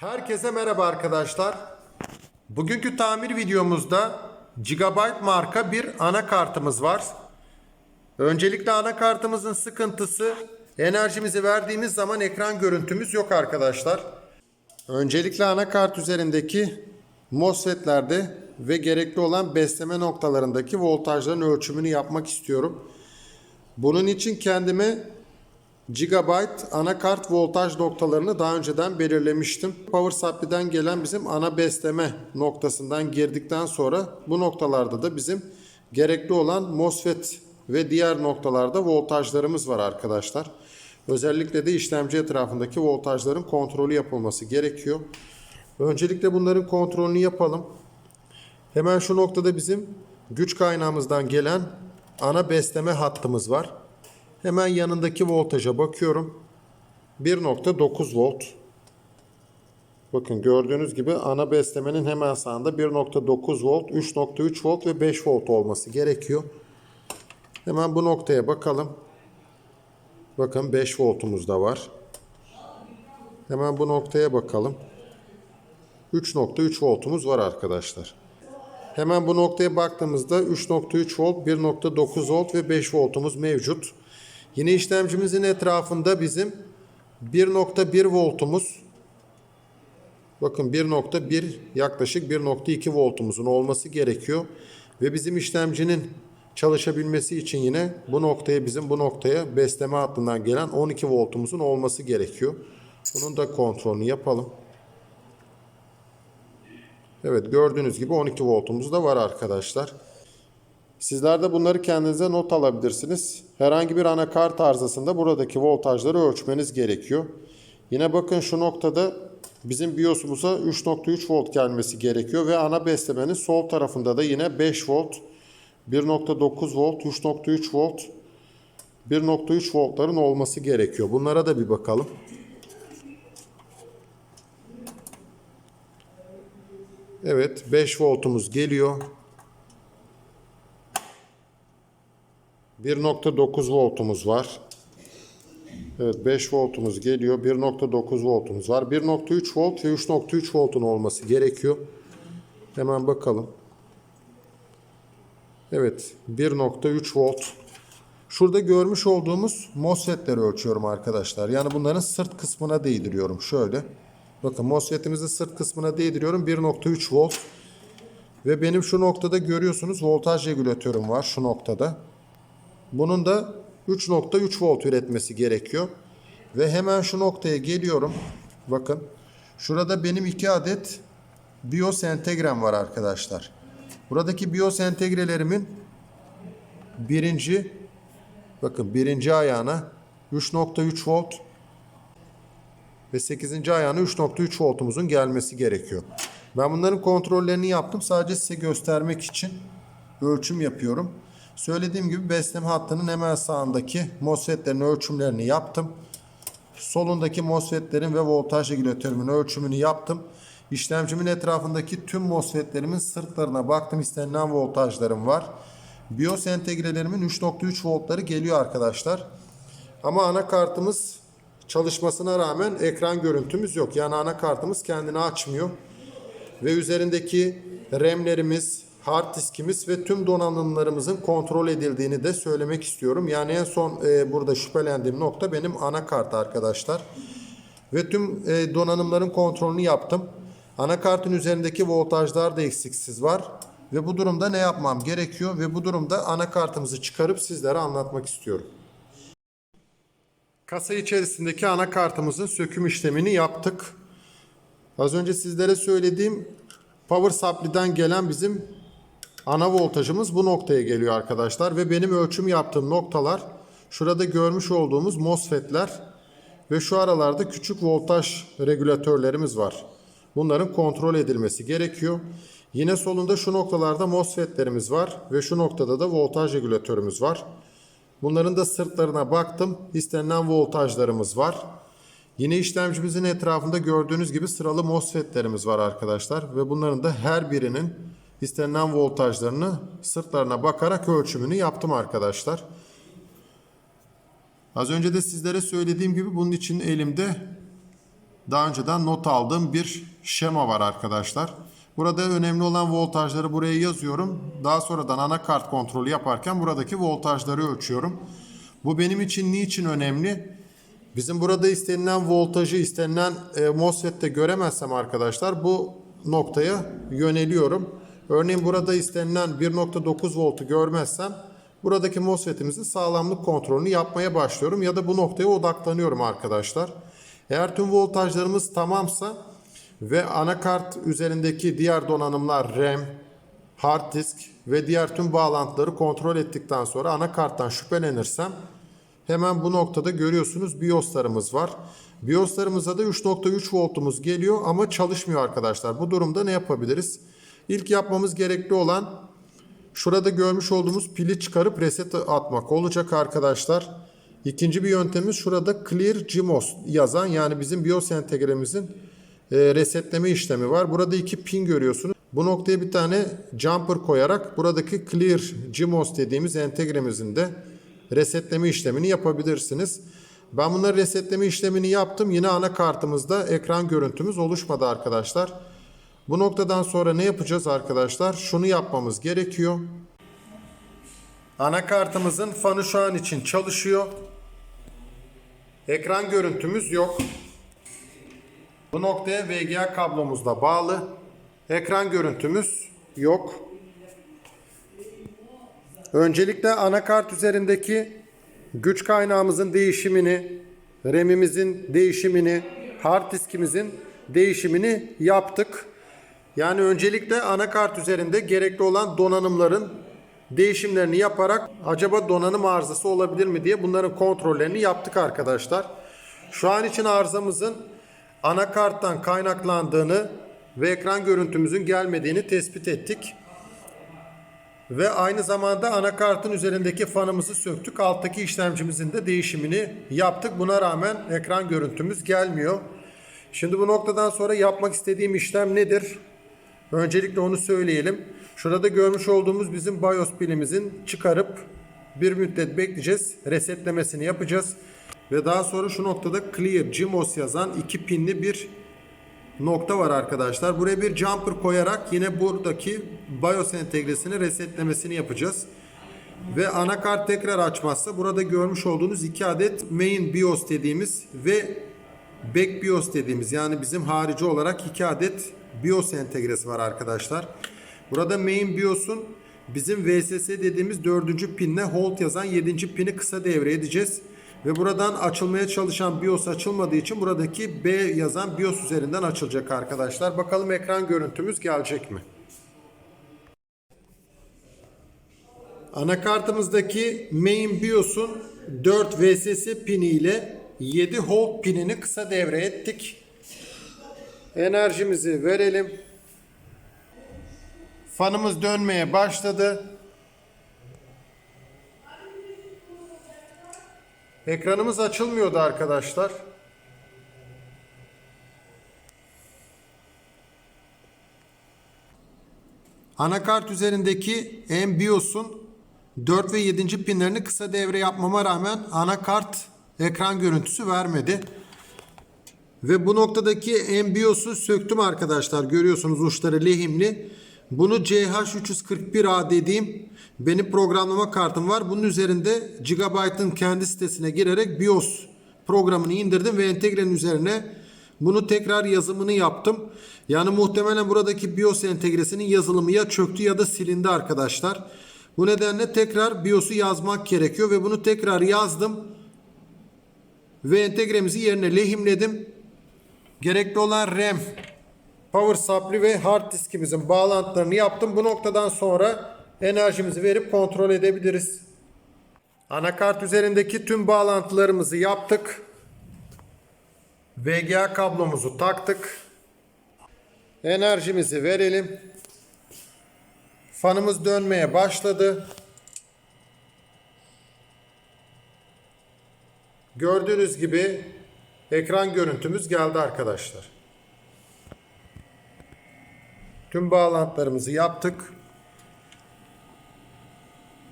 Herkese merhaba arkadaşlar. Bugünkü tamir videomuzda Gigabyte marka bir anakartımız var. Öncelikle anakartımızın sıkıntısı enerjimizi verdiğimiz zaman ekran görüntümüz yok arkadaşlar. Öncelikle anakart üzerindeki MOSFET'lerde ve gerekli olan besleme noktalarındaki voltajların ölçümünü yapmak istiyorum. Bunun için kendime Gigabyte anakart voltaj noktalarını daha önceden belirlemiştim. Power supply'den gelen bizim ana besleme noktasından girdikten sonra bu noktalarda da bizim gerekli olan MOSFET ve diğer noktalarda voltajlarımız var arkadaşlar. Özellikle de işlemci etrafındaki voltajların kontrolü yapılması gerekiyor. Öncelikle bunların kontrolünü yapalım. Hemen şu noktada bizim güç kaynağımızdan gelen ana besleme hattımız var. Hemen yanındaki voltaja bakıyorum. 1.9 volt. Bakın gördüğünüz gibi ana beslemenin hemen sağında 1.9 volt, 3.3 volt ve 5 volt olması gerekiyor. Hemen bu noktaya bakalım. Bakın 5 voltumuz da var. Hemen bu noktaya bakalım. 3.3 voltumuz var arkadaşlar. Hemen bu noktaya baktığımızda 3.3 volt, 1.9 volt ve 5 voltumuz mevcut. Yine işlemcimizin etrafında bizim 1.1 voltumuz bakın 1.1 yaklaşık 1.2 voltumuzun olması gerekiyor. Ve bizim işlemcinin çalışabilmesi için yine bu noktaya bizim bu noktaya besleme hattından gelen 12 voltumuzun olması gerekiyor. Bunun da kontrolünü yapalım. Evet gördüğünüz gibi 12 voltumuz da var arkadaşlar. Sizler de bunları kendinize not alabilirsiniz. Herhangi bir anakart arızasında buradaki voltajları ölçmeniz gerekiyor. Yine bakın şu noktada bizim BIOS'umuza 3.3 volt gelmesi gerekiyor ve ana beslemenin sol tarafında da yine 5 volt, 1.9 volt, 3.3 volt, 1.3 voltların olması gerekiyor. Bunlara da bir bakalım. Evet 5 voltumuz geliyor. 1.9 voltumuz var. Evet 5 voltumuz geliyor. 1.9 voltumuz var. 1.3 volt ve 3.3 voltun olması gerekiyor. Hemen bakalım. Evet 1.3 volt. Şurada görmüş olduğumuz MOSFET'leri ölçüyorum arkadaşlar. Yani bunların sırt kısmına değdiriyorum. Şöyle. Bakın MOSFET'imizi sırt kısmına değdiriyorum. 1.3 volt. Ve benim şu noktada görüyorsunuz voltaj regülatörüm var şu noktada. Bunun da 3.3 volt üretmesi gerekiyor. Ve hemen şu noktaya geliyorum. Bakın. Şurada benim 2 adet BIOS entegrem var arkadaşlar. Buradaki BIOS entegrelerimin birinci bakın birinci ayağına 3.3 volt ve 8. ayağına 3.3 voltumuzun gelmesi gerekiyor. Ben bunların kontrollerini yaptım. Sadece size göstermek için ölçüm yapıyorum. Söylediğim gibi besleme hattının hemen sağındaki MOSFET'lerin ölçümlerini yaptım. Solundaki MOSFET'lerin ve voltaj regülatörümün ölçümünü yaptım. İşlemcimin etrafındaki tüm MOSFET'lerimin sırtlarına baktım. İstenilen voltajlarım var. BIOS entegrelerimin 3.3 voltları geliyor arkadaşlar. Ama anakartımız çalışmasına rağmen ekran görüntümüz yok. Yani anakartımız kendini açmıyor. Ve üzerindeki RAM'lerimiz, hard diskimiz ve tüm donanımlarımızın kontrol edildiğini de söylemek istiyorum. Yani en son e, burada şüphelendiğim nokta benim anakart arkadaşlar. Ve tüm e, donanımların kontrolünü yaptım. Anakartın üzerindeki voltajlar da eksiksiz var. Ve bu durumda ne yapmam gerekiyor? Ve bu durumda anakartımızı çıkarıp sizlere anlatmak istiyorum. Kasa içerisindeki anakartımızın söküm işlemini yaptık. Az önce sizlere söylediğim power supply'den gelen bizim ana voltajımız bu noktaya geliyor arkadaşlar. Ve benim ölçüm yaptığım noktalar şurada görmüş olduğumuz MOSFET'ler ve şu aralarda küçük voltaj regülatörlerimiz var. Bunların kontrol edilmesi gerekiyor. Yine solunda şu noktalarda MOSFET'lerimiz var ve şu noktada da voltaj regülatörümüz var. Bunların da sırtlarına baktım. İstenilen voltajlarımız var. Yine işlemcimizin etrafında gördüğünüz gibi sıralı MOSFET'lerimiz var arkadaşlar. Ve bunların da her birinin istenilen voltajlarını sırtlarına bakarak ölçümünü yaptım arkadaşlar. Az önce de sizlere söylediğim gibi bunun için elimde daha önceden not aldığım bir şema var arkadaşlar. Burada önemli olan voltajları buraya yazıyorum. Daha sonradan anakart kontrolü yaparken buradaki voltajları ölçüyorum. Bu benim için niçin önemli? Bizim burada istenilen voltajı istenilen e, MOSFET'te göremezsem arkadaşlar bu noktaya yöneliyorum. Örneğin burada istenilen 1.9 voltu görmezsem buradaki MOSFET'imizin sağlamlık kontrolünü yapmaya başlıyorum ya da bu noktaya odaklanıyorum arkadaşlar. Eğer tüm voltajlarımız tamamsa ve anakart üzerindeki diğer donanımlar RAM, hard disk ve diğer tüm bağlantıları kontrol ettikten sonra anakarttan şüphelenirsem hemen bu noktada görüyorsunuz BIOS'larımız var. BIOS'larımıza da 3.3 voltumuz geliyor ama çalışmıyor arkadaşlar. Bu durumda ne yapabiliriz? İlk yapmamız gerekli olan şurada görmüş olduğumuz pili çıkarıp reset atmak olacak arkadaşlar. İkinci bir yöntemimiz şurada Clear GMOS yazan yani bizim BIOS entegremizin e, resetleme işlemi var. Burada iki pin görüyorsunuz. Bu noktaya bir tane jumper koyarak buradaki Clear GMOS dediğimiz entegremizin de resetleme işlemini yapabilirsiniz. Ben bunları resetleme işlemini yaptım. Yine anakartımızda ekran görüntümüz oluşmadı arkadaşlar. Bu noktadan sonra ne yapacağız arkadaşlar? Şunu yapmamız gerekiyor. Anakartımızın fanı şu an için çalışıyor. Ekran görüntümüz yok. Bu noktaya VGA kablomuzla bağlı. Ekran görüntümüz yok. Öncelikle anakart üzerindeki güç kaynağımızın değişimini, RAM'imizin değişimini, hard diskimizin değişimini yaptık. Yani öncelikle anakart üzerinde gerekli olan donanımların değişimlerini yaparak acaba donanım arızası olabilir mi diye bunların kontrollerini yaptık arkadaşlar. Şu an için arızamızın anakarttan kaynaklandığını ve ekran görüntümüzün gelmediğini tespit ettik. Ve aynı zamanda anakartın üzerindeki fanımızı söktük. Alttaki işlemcimizin de değişimini yaptık. Buna rağmen ekran görüntümüz gelmiyor. Şimdi bu noktadan sonra yapmak istediğim işlem nedir? Öncelikle onu söyleyelim. Şurada görmüş olduğumuz bizim BIOS pilimizin çıkarıp bir müddet bekleyeceğiz. Resetlemesini yapacağız. Ve daha sonra şu noktada Clear GMOS yazan iki pinli bir nokta var arkadaşlar. Buraya bir jumper koyarak yine buradaki BIOS entegresini resetlemesini yapacağız. Ve anakart tekrar açmazsa burada görmüş olduğunuz iki adet main BIOS dediğimiz ve back BIOS dediğimiz yani bizim harici olarak iki adet BIOS entegresi var arkadaşlar. Burada main BIOS'un bizim VSS dediğimiz dördüncü pinle hold yazan yedinci pini kısa devre edeceğiz. Ve buradan açılmaya çalışan BIOS açılmadığı için buradaki B yazan BIOS üzerinden açılacak arkadaşlar. Bakalım ekran görüntümüz gelecek mi? Anakartımızdaki main BIOS'un 4 VSS pini ile 7 hold pinini kısa devre ettik. Enerjimizi verelim. Fanımız dönmeye başladı. Ekranımız açılmıyordu arkadaşlar. Anakart üzerindeki MBIOS'un 4 ve 7. pinlerini kısa devre yapmama rağmen anakart ekran görüntüsü vermedi. Ve bu noktadaki MBIOS'u söktüm arkadaşlar. Görüyorsunuz uçları lehimli. Bunu CH341A dediğim benim programlama kartım var. Bunun üzerinde Gigabyte'ın kendi sitesine girerek BIOS programını indirdim ve entegrenin üzerine bunu tekrar yazımını yaptım. Yani muhtemelen buradaki BIOS entegresinin yazılımı ya çöktü ya da silindi arkadaşlar. Bu nedenle tekrar BIOS'u yazmak gerekiyor ve bunu tekrar yazdım. Ve entegremizi yerine lehimledim. Gerekli olan RAM, power supply ve hard diskimizin bağlantılarını yaptım. Bu noktadan sonra enerjimizi verip kontrol edebiliriz. Anakart üzerindeki tüm bağlantılarımızı yaptık. VGA kablomuzu taktık. Enerjimizi verelim. Fanımız dönmeye başladı. Gördüğünüz gibi ekran görüntümüz geldi arkadaşlar. Tüm bağlantılarımızı yaptık.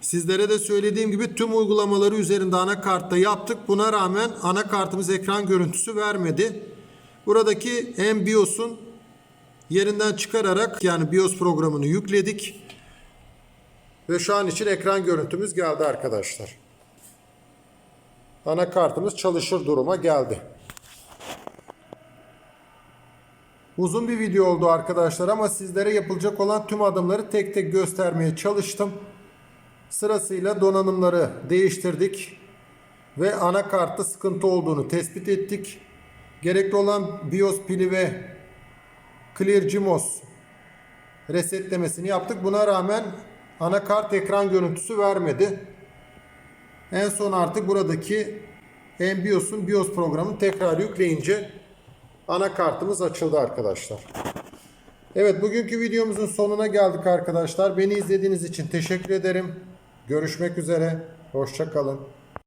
Sizlere de söylediğim gibi tüm uygulamaları üzerinde anakartta yaptık. Buna rağmen anakartımız ekran görüntüsü vermedi. Bu Buradaki hem yerinden çıkararak yani BIOS programını yükledik. Ve şu an için ekran görüntümüz geldi arkadaşlar. Anakartımız çalışır duruma geldi. Uzun bir video oldu arkadaşlar ama sizlere yapılacak olan tüm adımları tek tek göstermeye çalıştım. Sırasıyla donanımları değiştirdik ve anakartta sıkıntı olduğunu tespit ettik. Gerekli olan BIOS pili ve ClearGMOS resetlemesini yaptık. Buna rağmen anakart ekran görüntüsü vermedi. En son artık buradaki MBIOS'un BIOS programını tekrar yükleyince anakartımız açıldı arkadaşlar. Evet bugünkü videomuzun sonuna geldik arkadaşlar. Beni izlediğiniz için teşekkür ederim. Görüşmek üzere. Hoşça kalın.